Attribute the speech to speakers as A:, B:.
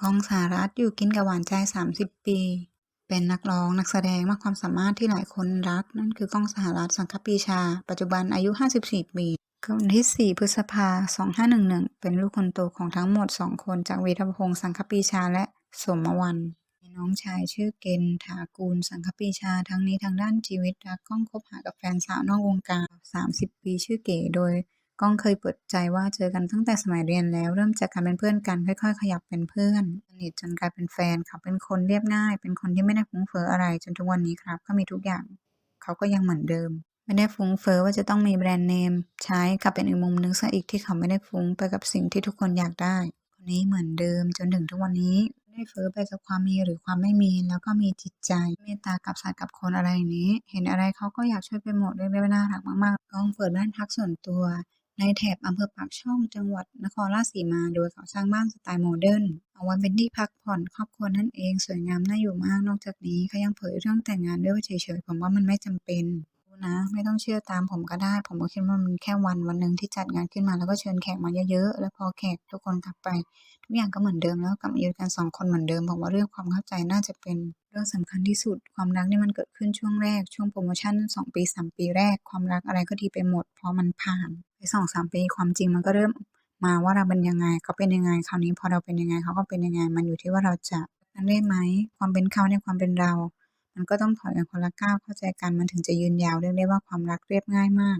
A: กองสหรัฐอยู่กินกับหวานใจ 30 ปี เป็นนักร้องนักแสดงมากความสามารถที่หลายคนรัก นั่นคือกองสหรัฐสังคปีชา ปัจจุบันอายุ 54 ปีเกิดวันที่ 4 พฤษภา 2511 เป็นลูกคนโตของทั้งหมด 2 คนจากวีรพงษ์สังคปีชาและสมวรรณมีน้องชายชื่อเกณฑ์ถากูล สังคปีชาทั้งนี้ทางด้านชีวิตรักก้องคบหากับแฟนสาวนอกวงการ 30 ปีชื่อเก๋โดย ก้องเคยเปิดใจว่าเจอกันตั้งแต่สมัยเรียนแล้ว เริ่มจากการเป็นเพื่อนกันค่อย ๆ ขยับเป็นเพื่อนสนิทจนกลายเป็นแฟนเขาเป็นคนเรียบง่าย เป็นคนที่ไม่ได้ฟุ้งเฟ้ออะไร จนทุกวันนี้ครับ ก็มีทุกอย่าง เขาก็ยังเหมือนเดิม ไม่ได้ฟุ้งเฟ้อว่าจะต้องมีแบรนด์เนม ใช้กับเป็นอีกมุมนึงซะอีกที่เขาไม่ได้ฟุ้งไปกับสิ่งที่ทุกคนอยากได้ คนนี้เหมือนเดิม จนถึงทุกวันนี้ไม่เฟ้อไปกับความมีหรือความไม่มี แล้วก็มีจิตใจเมตตากับสัตว์กับคนอะไรนี้ เห็นอะไรเขาก็อยากช่วยไปหมดเรียกได้ว่าน่ารักมากๆก้องเปิดบ้านพักส่วนตัว ในแถบอำเภอปากช่องจังหวัดนครราชสีมา โดยเขาสร้างบ้านสไตล์โมเดิร์นเอาไว้เป็นที่พักผ่อนครอบครัวนั่นเอง สวยงามน่าอยู่มาก นอกจากนี้เขายังเผยเรื่องแต่งงานด้วยว่าเฉยๆผมว่ามันไม่จำเป็น นะ ไม่ต้องเชื่อตามผมก็ได้ ผมก็คิดว่ามันแค่วันวันหนึ่งที่จัดงานขึ้นมาแล้วก็เชิญแขกมาเยอะๆ แล้วพอแขกทุกคนกลับไป ทุกอย่างก็เหมือนเดิมแล้วกลับมาอยู่กันสองคนเหมือนเดิมผมว่าเรื่องความเข้าใจน่าจะเป็นเรื่องสำคัญที่สุด ความรักนี่มันเกิดขึ้นช่วงแรก ช่วงโปรโมชั่นสองปีสามปีแรก ความรักอะไรก็ดีไปหมด เพอมันผ่านไปสองสามปีความจริงมันก็เริ่มมาว่าเราเป็นยังไงเขาเป็นยังไงคราวนี้พอเราเป็นยังไงเขาก็เป็นยังไง มันอยู่ที่ว่าเราจะนั้นได้ไหมความเป็นเขาในความเป็นเรา มันก็ต้องถอยกันคนละก้าวเข้าใจกันมันถึงจะยืนยาวเรียกได้ว่าความรักเรียบง่ายมาก